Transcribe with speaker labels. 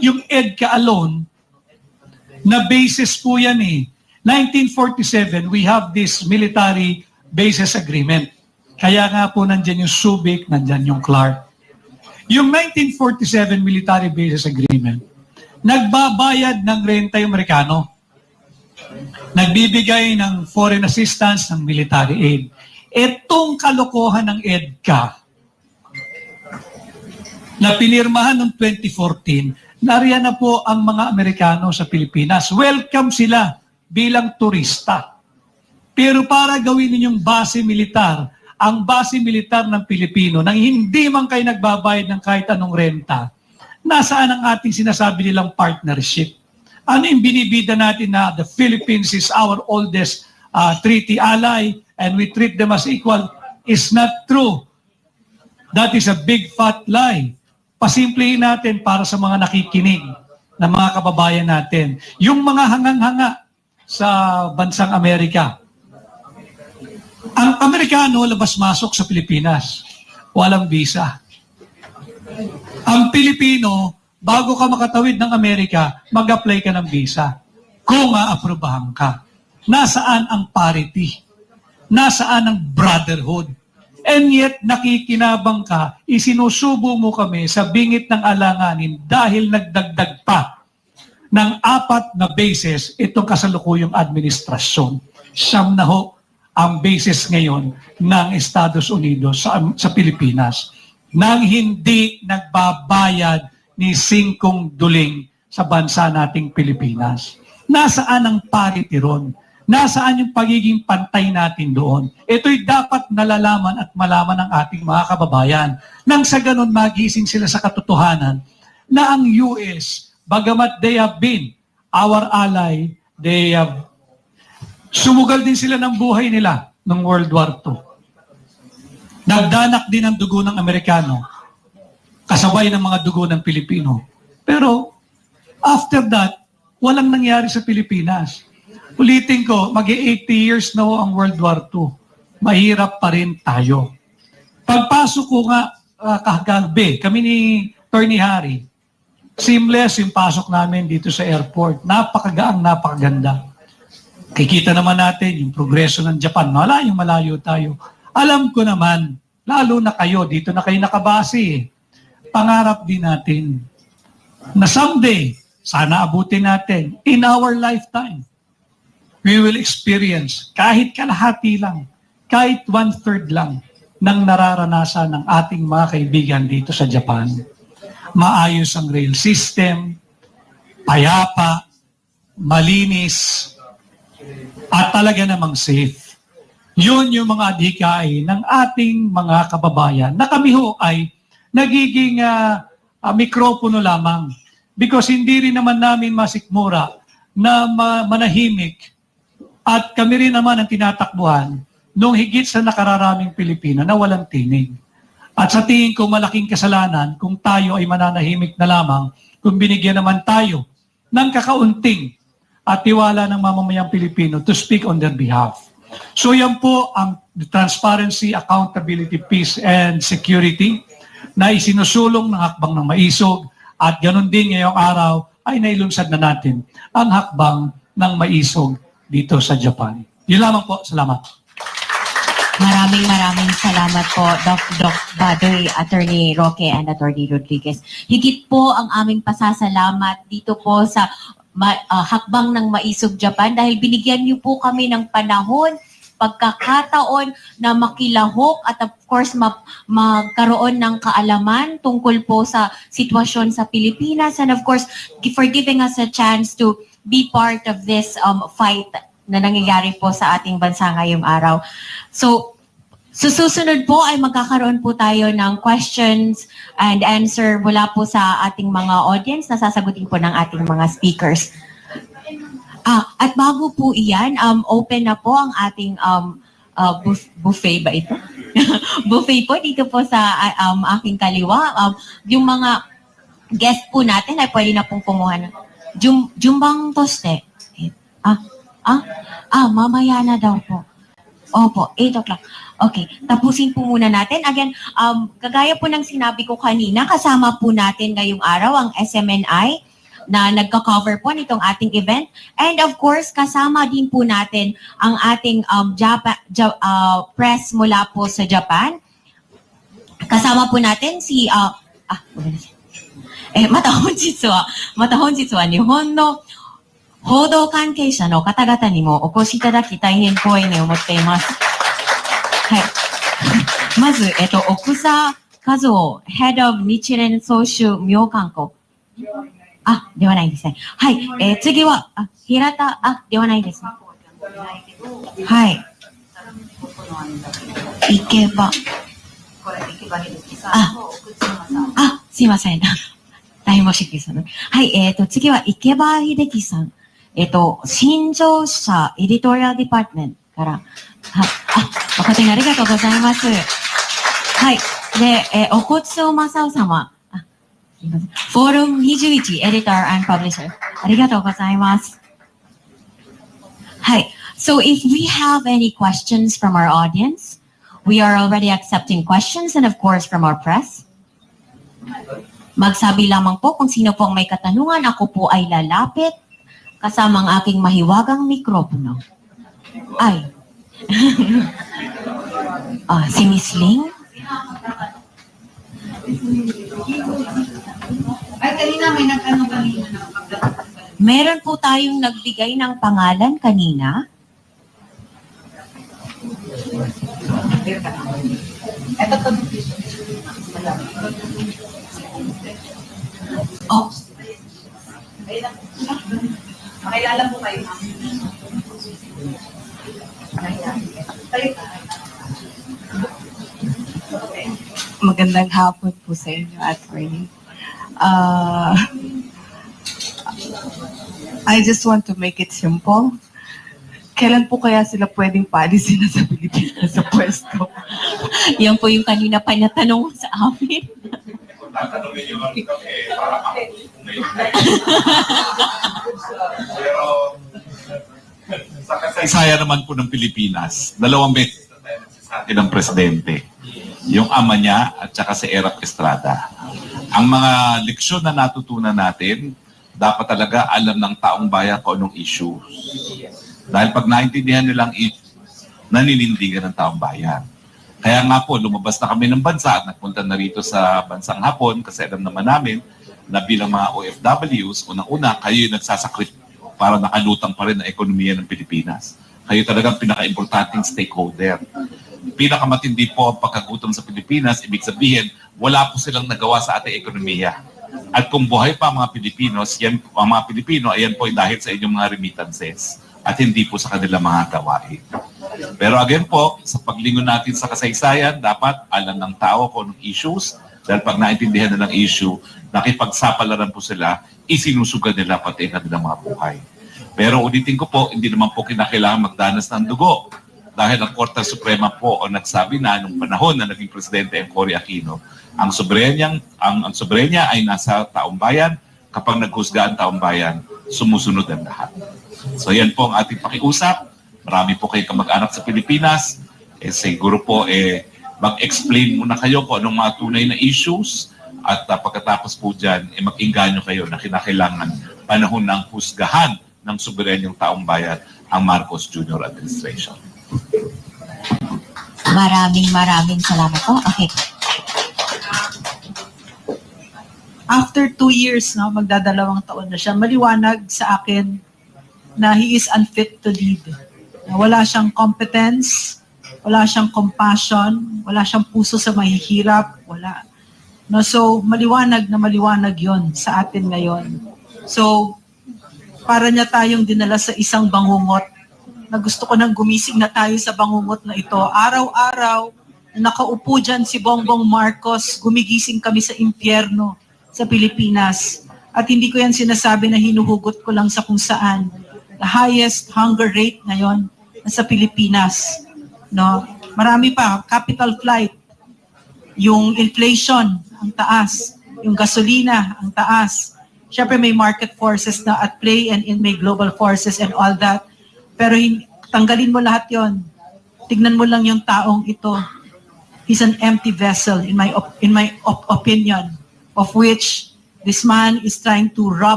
Speaker 1: yung EDCA alone, na basis po yan eh. 1947, we have this military basis agreement. Kaya nga po nandyan yung Subic, nandyan yung Clark. Yung 1947 military basis agreement, nagbabayad ng renta yung Amerikano. Nagbibigay ng foreign assistance ng military aid. Etong kalokohan ng EDCA, na pinirmahan noong 2014, nariyan na po ang mga Amerikano sa Pilipinas. Welcome sila bilang turista. Pero para gawin ninyong base militar, ang base militar ng Pilipino, nang hindi man kayo nagbabayad ng kahit anong renta, nasaan ang ating sinasabi nilang partnership? Ano yung binibida natin na the Philippines is our oldest uh, treaty ally and we treat them as equal is not true. That is a big fat lie. Pasimplihin natin para sa mga nakikinig na mga kababayan natin. Yung mga hangang-hanga sa bansang Amerika. Ang Amerikano labas-masok sa Pilipinas. Walang visa. Ang Pilipino, bago ka makatawid ng Amerika, mag-apply ka ng visa. Kung aaprubahan ka. Nasaan ang parity? Nasaan ang brotherhood? And yet, nakikinabang ka, isinusubo mo kami sa bingit ng alanganin dahil nagdagdag pa ng apat na bases itong kasalukuyong administrasyon. Siyam na ho ang basis ngayon ng Estados Unidos sa, sa Pilipinas nang hindi nagbabayad ni singkong duling sa bansa nating Pilipinas. Nasaan ang parity ron? Nasaan yung pagiging pantay natin doon? Ito'y dapat nalalaman at malaman ng ating mga kababayan. Nang sa ganun magising sila sa katotohanan na ang US, bagamat they have been our ally, they have sumugal din sila ng buhay nila ng World War II. Nagdanak din ang dugo ng Amerikano, kasabay ng mga dugo ng Pilipino. Pero after that, walang nangyari sa Pilipinas. Ulitin ko, mag 80 years na ho ang World War II. Mahirap pa rin tayo. Pagpasok ko nga uh, kagabi, kami ni Tony Harry, seamless yung pasok namin dito sa airport. Napakagaang, napakaganda. Kikita naman natin yung progreso ng Japan. Malayong malayo tayo. Alam ko naman, lalo na kayo, dito na kayo nakabase. eh. Pangarap din natin na someday, sana abutin natin, in our lifetime, we will experience kahit kalahati lang, kahit one-third lang ng nararanasan ng ating mga kaibigan dito sa Japan. Maayos ang rail system, payapa, malinis, at talaga namang safe. Yun yung mga adhikain ng ating mga kababayan na kami ho ay nagiging ah, ah, mikropono lamang because hindi rin naman namin masikmura na ma- manahimik at kami rin naman ang tinatakbuhan nung higit sa nakararaming Pilipino na walang tinig. At sa tingin ko malaking kasalanan kung tayo ay mananahimik na lamang kung binigyan naman tayo ng kakaunting at tiwala ng mamamayang Pilipino to speak on their behalf. So yan po ang transparency, accountability, peace, and security na isinusulong ng hakbang ng maisog at ganun din ngayong araw ay nailunsad na natin ang hakbang ng maisog dito sa Japan. Yun lamang po. Salamat.
Speaker 2: Maraming maraming salamat po, Doc Doc Badoy, Attorney Roque, and Attorney Rodriguez. Higit po ang aming pasasalamat dito po sa ma- ah, hakbang ng Maisog Japan dahil binigyan niyo po kami ng panahon pagkakataon na makilahok at of course ma- magkaroon ng kaalaman tungkol po sa sitwasyon sa Pilipinas and of course for giving us a chance to be part of this um, fight na nangyayari po sa ating bansa ngayong araw. So, susunod po ay magkakaroon po tayo ng questions and answer mula po sa ating mga audience na sasagutin po ng ating mga speakers. Ah, at bago po iyan, um, open na po ang ating um, uh, buf- buffet ba ito? buffet po dito po sa um, aking kaliwa. Um, yung mga guest po natin ay pwede na pong kumuha ng Jum, jumbang toste. Ah, ah, ah, mamaya na daw po. Opo, 8 o'clock. Okay, tapusin po muna natin. Again, um, kagaya po ng sinabi ko kanina, kasama po natin ngayong araw ang SMNI na nagka-cover po nitong ating event. And of course, kasama din po natin ang ating um, Japan, ja, uh, press mula po sa Japan. Kasama po natin si... Uh, ah, ah え、また本日は、また本日は日本の報道関係者の方々にもお越しいただき大変光栄に思っています。はい。まず、えっと、奥佐和夫、Head of 日蓮総集明観光。あ、ではないですね。はい。えー次は、あ、平田、あ、ではないですね。はい。行けば。あ、あ、すいません。大変申し訳です。はい、えっ、と、次は池場秀樹さん。えっ、と、新庄社エディトリアルディパートメントから。はい、あ、誠にありがとうございます。はい。で、えー、おこつおまさお様。あ、すいません。フォーラム21エディター and publisher。ありがとうございます。はい。So if we have any questions from our audience, we are already accepting questions and of course from our press. Magsabi lamang po kung sino po ang may katanungan. Ako po ay lalapit kasama ang aking mahiwagang mikropono. Ay. ah, si Miss Ling?
Speaker 3: Ay, kanina may nag-ano kanina.
Speaker 2: Meron po tayong nagbigay ng pangalan kanina.
Speaker 3: Ito to.
Speaker 2: Oh,
Speaker 3: lang. Makilala po kayo, ma'am. Ayan. Tayo ka. Okay.
Speaker 4: Magandang hapon po sa inyo, Attorney. Uh, I just want to make it simple. Kailan po kaya sila pwedeng paalisin na sa Pilipinas sa pwesto?
Speaker 2: yan po yung kanina pa niya tanong sa amin.
Speaker 5: Tatanungin nyo lang kami, para ako ngayon. Pero, sa kasaysayan naman po ng Pilipinas, dalawang beses na tayo nagsasabi ng presidente. Yung ama niya at saka si Erap Estrada. Ang mga leksyon na natutunan natin, dapat talaga alam ng taong bayan kung anong issues. Dahil pag naintindihan nilang issues, naninindigan ng taong bayan. Kaya nga po, lumabas na kami ng bansa at nagpunta na rito sa bansang Hapon kasi alam naman namin na bilang mga OFWs, unang-una, kayo yung nagsasakripisyo para nakalutang pa rin ang ekonomiya ng Pilipinas. Kayo talagang pinaka-importanting stakeholder. Pinakamatindi po ang pagkagutom sa Pilipinas, ibig sabihin, wala po silang nagawa sa ating ekonomiya. At kung buhay pa mga Pilipinos, yan, ang mga Pilipino, ayan po ay dahil sa inyong mga remittances at hindi po sa kanilang mga gawain. Pero again po, sa paglingon natin sa kasaysayan, dapat alam ng tao kung anong issues. Dahil pag naintindihan nilang issue, nakipagsapalaran po sila, isinusugal nila pati ang kanilang mga buhay. Pero ulitin ko po, hindi naman po kinakailangan magdanas ng dugo. Dahil ang Korte Suprema po ang nagsabi na nung panahon na naging presidente ang Cory Aquino, ang soberenya ang, ang soberenya ay nasa taong bayan. Kapag naghusga ang taong bayan, sumusunod ang lahat. So yan po ang ating pakiusap. Marami po kayo kamag-anak sa Pilipinas. Eh, siguro po eh, mag-explain muna kayo kung anong mga tunay na issues at uh, pagkatapos po dyan, eh, mag-inganyo kayo na kinakailangan panahon ng husgahan ng soberenyong taong bayan ang Marcos Jr. Administration.
Speaker 2: Maraming maraming salamat po. Okay.
Speaker 3: After two years, no, magdadalawang taon na siya, maliwanag sa akin na he is unfit to lead. Na wala siyang competence, wala siyang compassion, wala siyang puso sa mahihirap, wala. No, so, maliwanag na maliwanag yon sa atin ngayon. So, para niya tayong dinala sa isang bangungot na gusto ko nang gumising na tayo sa bangungot na ito. Araw-araw, na nakaupo dyan si Bongbong Marcos, gumigising kami sa impyerno sa Pilipinas. At hindi ko yan sinasabi na hinuhugot ko lang sa kung saan. The highest hunger rate ngayon sa Pilipinas. No? Marami pa, capital flight, yung inflation, ang taas, yung gasolina, ang taas. Siyempre may market forces na at play and in may global forces and all that. Pero tanggalin mo lahat yon tignan mo lang yung taong ito. He's an empty vessel in my in my op- opinion of which this man is trying to rob